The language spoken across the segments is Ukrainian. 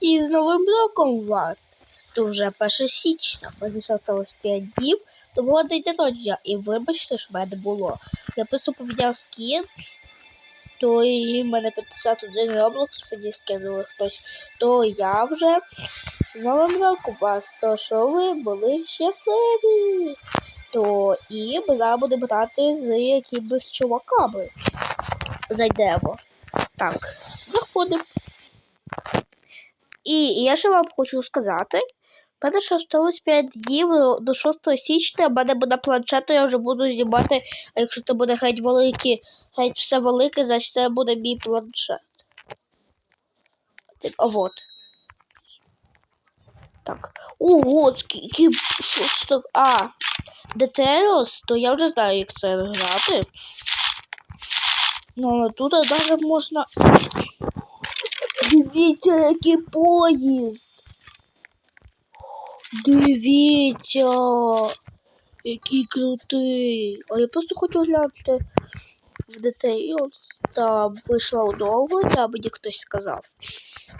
І з Новим роком вас. То вже 1 січня, мені ще осталось 5 днів, то було день народження. І вибачте, що мене було. Я просто поміняв скін, то і в мене 51 Roblox тоді скинули хтось. То я вже з Новим роком вас, то що ви були щасливі. То і ми зараз будемо грати з якимись чуваками. Зайдемо. Так, заходимо. І я ще вам хочу сказати. мене ще осталось 5 днів до 6 січня, в мене буде планшет, я вже буду знімати, а якщо це буде геть велике, геть все велике, значить це буде мій планшет. А вот. Так. Ого, скільки так. А, Детерос, то я вже знаю, як це грати. Ну, але тут навіть можна. Дивіться, який поїзд. Дивіться, який крутий. А я просто хочу глянути в Details. Там вийшла довго, там мені хтось сказав.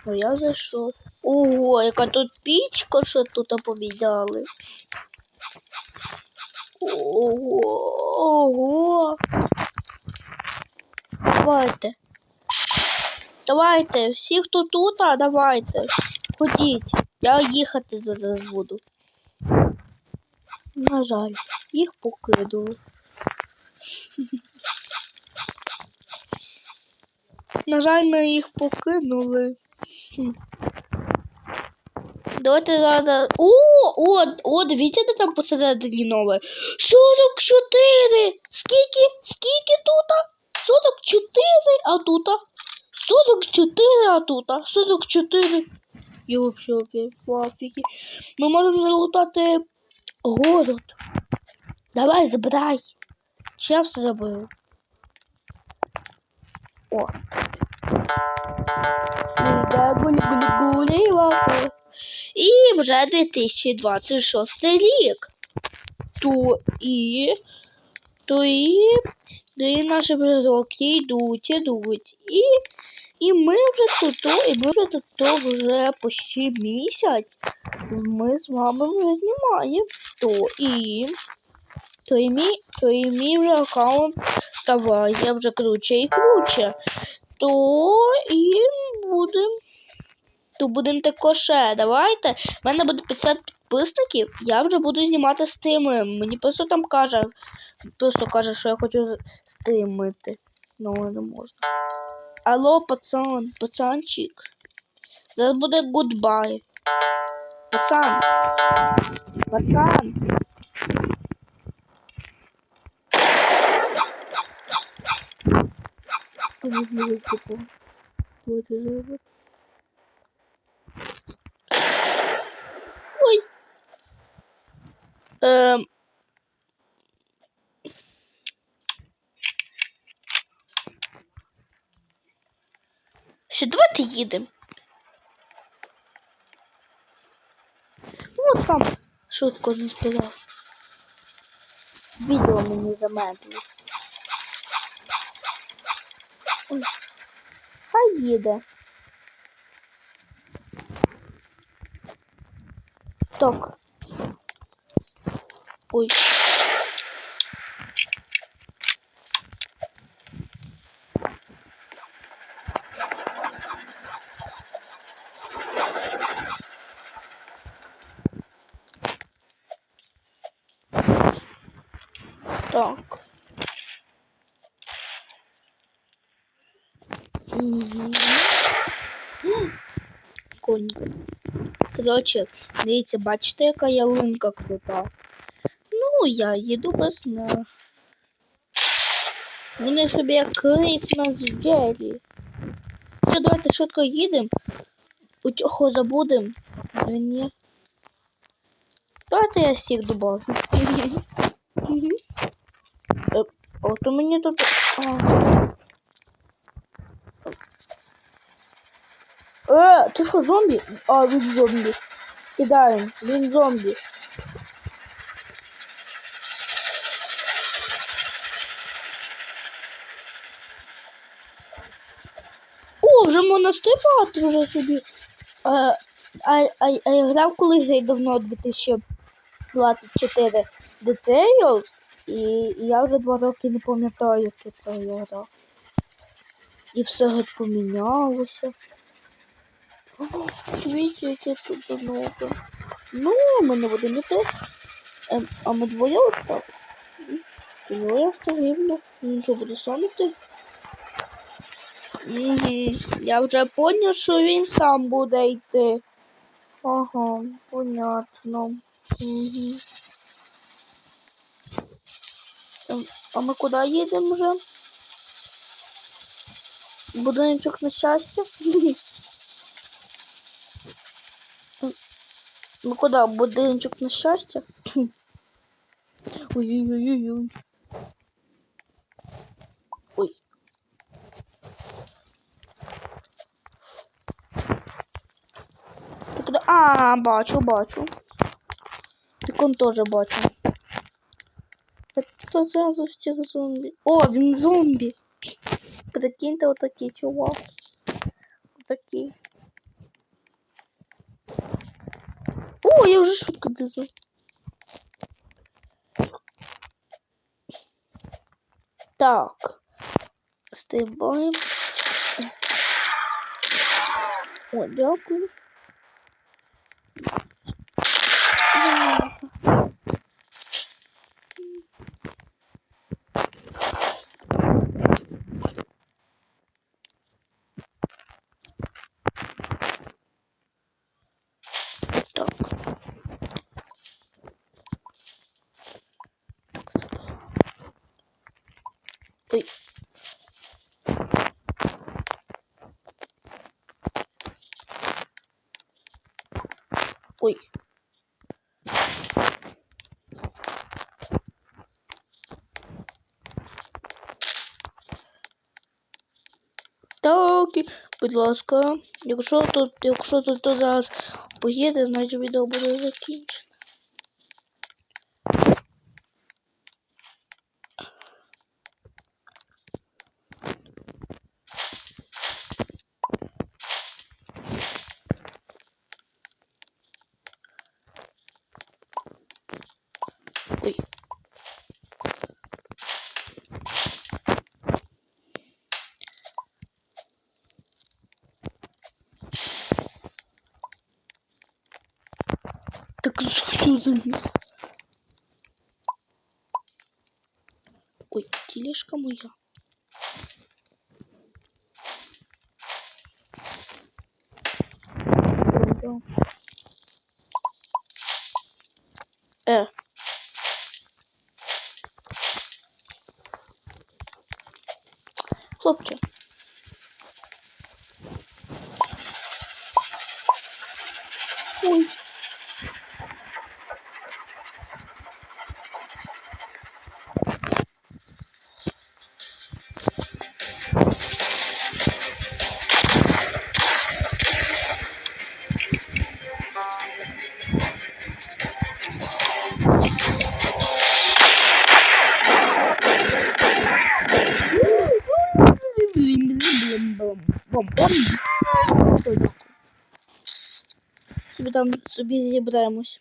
Ну я зайшов. Ого, яка тут пічка, що тут поміняли. Ого, ого. Давайте. Давайте, всі, хто тут, давайте. Ходіть. Я їхати зараз буду. На жаль, їх покидали. На жаль, ми їх покинули. Давайте зараз. О, о, о, дивіться, де там посередині нове. 44! Скільки? Скільки тут? 44, а тут? 44, а тут? 44. Я вообще опять в афігі. Ми можемо залутати город. Давай, забирай. Чи я все забив? О. І вже 2026 рік. То і, то і наші роки йдуть, ідуть. І, і ми вже тут, і ми вже тут вже почти місяць. Ми з вами вже знімаємо. То і, то і мій, то і мій вже аккаунт ставає вже круче і круче. То і будемо то будемо також ще. Давайте. У мене буде 50 підписників. Я вже буду знімати стими. Мені просто там каже. Просто каже, що я хочу стримити. Ну, не можна. Алло, пацан, пацанчик. Зараз буде гудбай. Пацан. Пацан. Ой. Ем. Що, давайте їдемо. От сам шутку не сказав. Відео мені замедлить. Ой. Хай їде. Так. Ой. Так. Угу. Конь. Коротше, дивіться, бачите, яка ялинка крута. Ну, я їду без них. Вони собі як Крисмас Джері. Все, давайте швидко їдемо. У цього забудемо. Ні. Давайте я всіх добавлю. Е, От у мені тут. Е, ти що, зомбі? А, він зомбі. Кидаємо, він зомбі. О, вже Може монастир багато вже собі. А, а, а, а я грав колись давно 2024 Details, і, я вже два роки не пам'ятаю, як я це грав. І все геть помінялося. О, яке тут нове. Ну, ми не будемо йти. Ем, а ми двоє осталось. Двоє рівно. Він що буде сам? Угу. Я вже поняв, що він сам буде йти. Ага, понятно. Угу. А ми куди їдемо вже? Будиночок на щастя? Ми куди? Будиночок на щастя? Ой-ой-ой-ой. Ой. Ти куди? А, бачу, бачу. Пікон теж бачу. Це зразу всіх зомбі. О, він зомбі. Прикиньте, отакий чувак. Отакий. О, я біжу. Так. Стрибаємо. О, дякую. Так. Так, забрала. Ой. Ой. Так, будь ласка, якщо тут, якщо тут то зараз поїде, значить відео буде закінчено. Ой. Так залез? Ой, тележка моя. Собі там собі зібремось.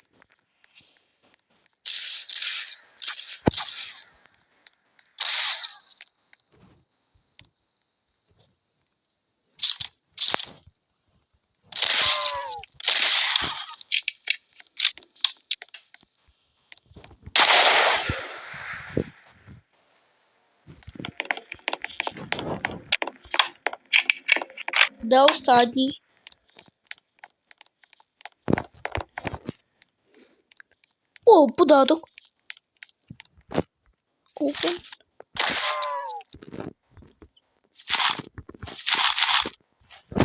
Де останній? О, податок. Купа.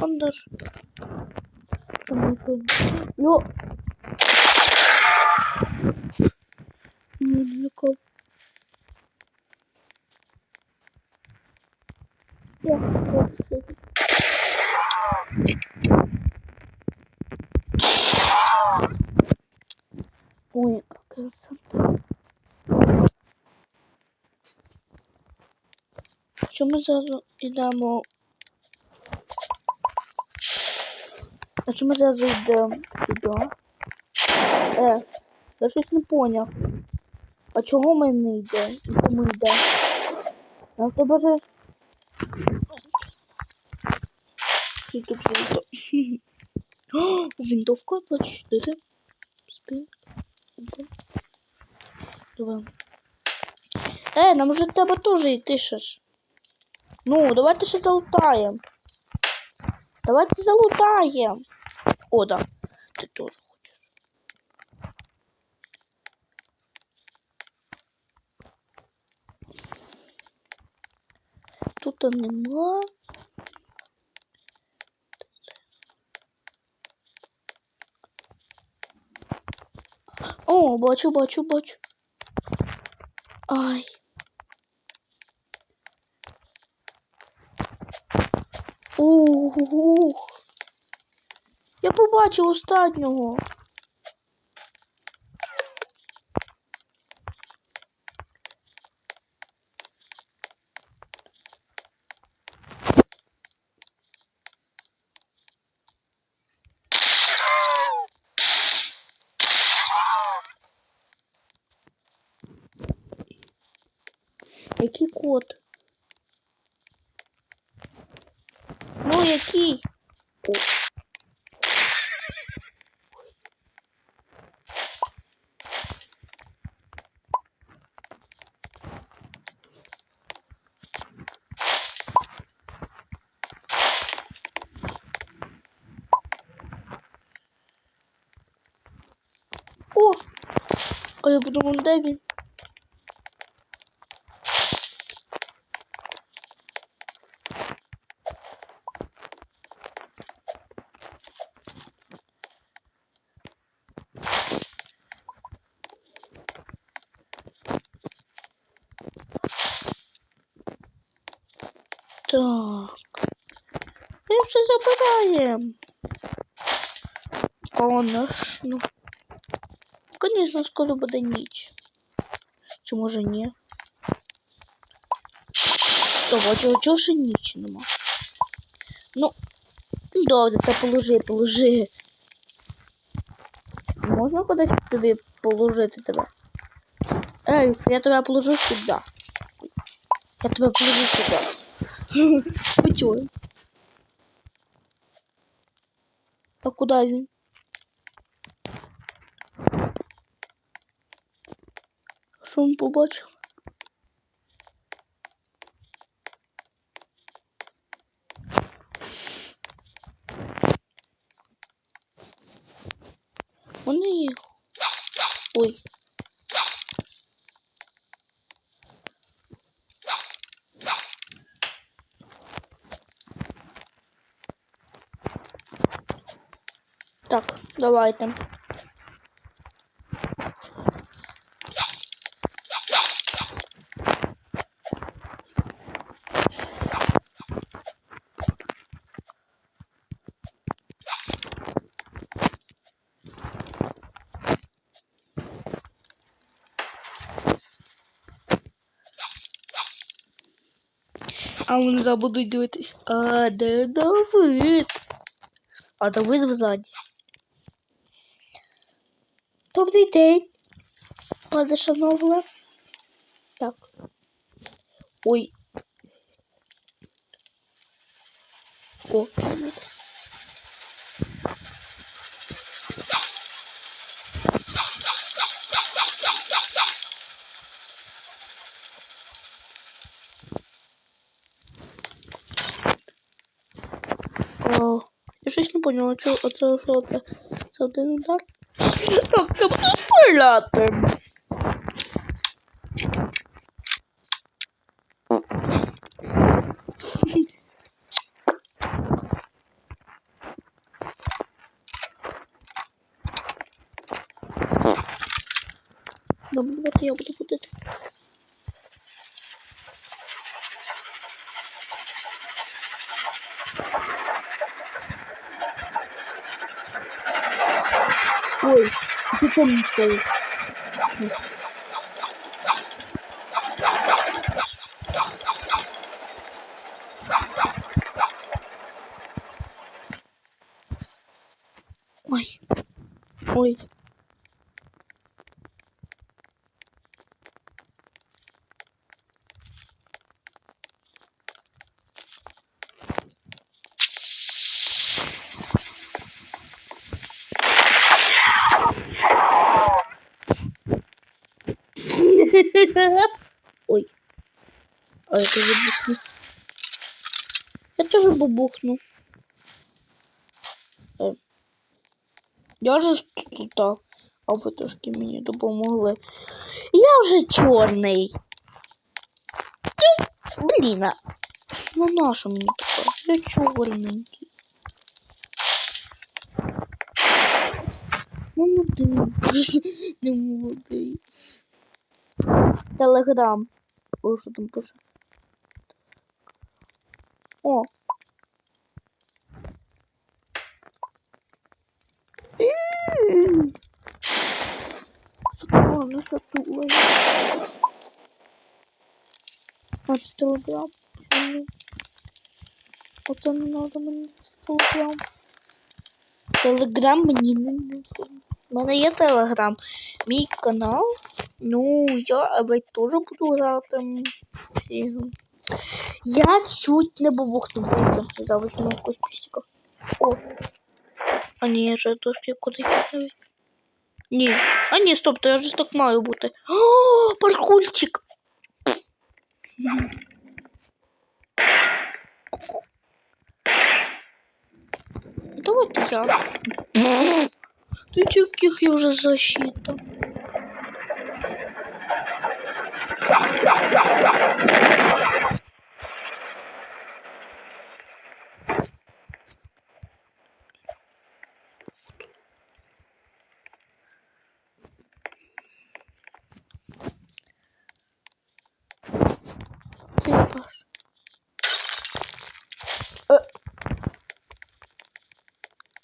Андер. Йо. Не злякав. Я хочу. Ой, как Що ми зараз ідемо Значить ми зразу йдемо сюди. Е, я щось не поняв. А чого ми не йдемо? І кому йдемо? А ж... І тут. Винтовка 24. Спин. Давай. Е, нам вже треба теж йти ще. Ну, давайте ще залутаємо. Давайте залутаємо. О, да. Ти теж хочеш. Тут нема. О, бачу, бачу, бачу. Ай. Ух. Я побачив останнього. Який код? Ну, який? О. О! Я подумав, де він? Так. Ми все забираємо. Конечно. Конечно, скоро буде ніч. Чи може ні? Стоп, а чого, чого ще ніч нема? Ну, добре, та положи, положи. Можна кудись тобі положити тебе? Ей, я тебе положу сюди. Я тебе положу сюди. Ви чого? А куди він? Він побачив? Вони їх. Ой. Так, давайте. А вони забудуть дивитись. А де Давид? А Давид взаді. Добрий день. Пане шановна. Так. Ой. О. О, я щось не поняла, що оце що це? Це один удар? Так, не буду стріляти. Добре, давайте я буду ходити. Стоїть? Що? Ой. Ой. Ой. А я тоже бухну. Я тоже бубухну. Е. Я же тут, а а ви трошки мені допомогли. Я вже чорний. Блін. Ну нащо мені таке? Я чорненький. Молодий. Не молодий. Телеграм. О, що там пише? О. М. Сатана. А це телеграм. Оце не надо мені телеграм. Телеграм мені не надо. У мене є телеграм. Мій канал. Ну, я теж буду грати. Я чуть не зараз на якусь пісіка. О. А ні, я же трошки кудись навіть. Ні. А ні, стоп, то я ж так маю бути. О, паркурчик. Давайте я. Тут яких я вже защита.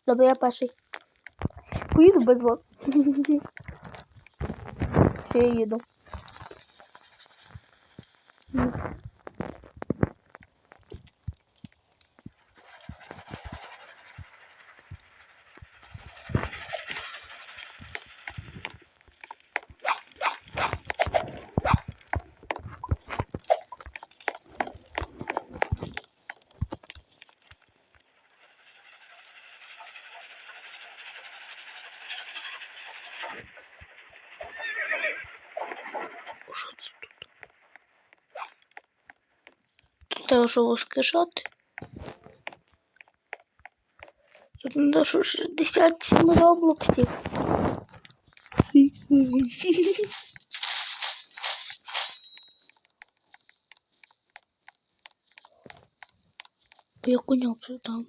Добре, я перший. Поїду без вас. Ще я їду. Що це тут? Тут треба що воскрешати. Тут що 67 роблоксів. Я коня продам.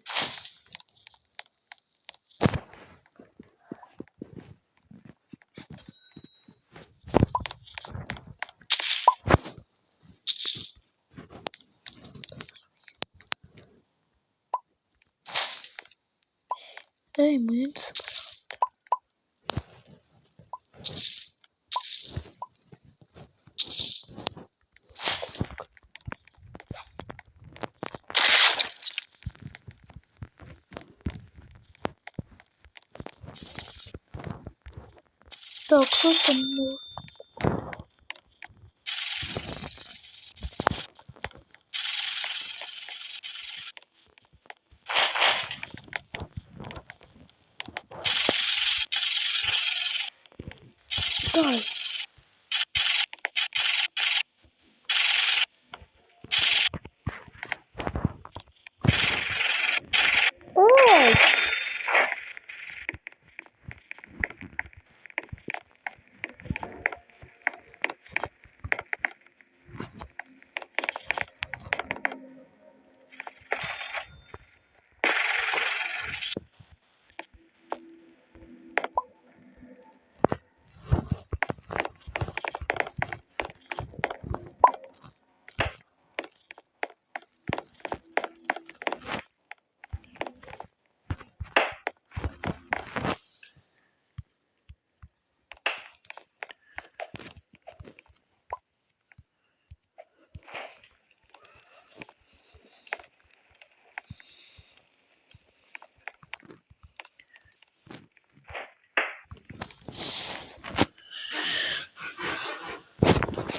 Так, що там може?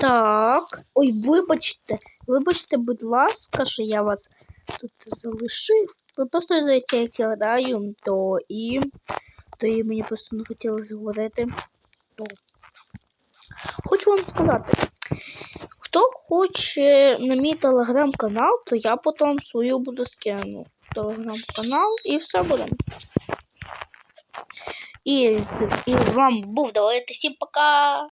Так. Ой, вибачте. Вибачте, будь ласка, що я вас тут залишив. Ви просто знаєте, як я граю, то і. То і мені просто не хотілося говорити. То. Хочу вам сказати. Хто хоче на мій телеграм-канал, то я потім свою буду скину. Телеграм-канал і все буде. І, і з вами був давайте всім пока!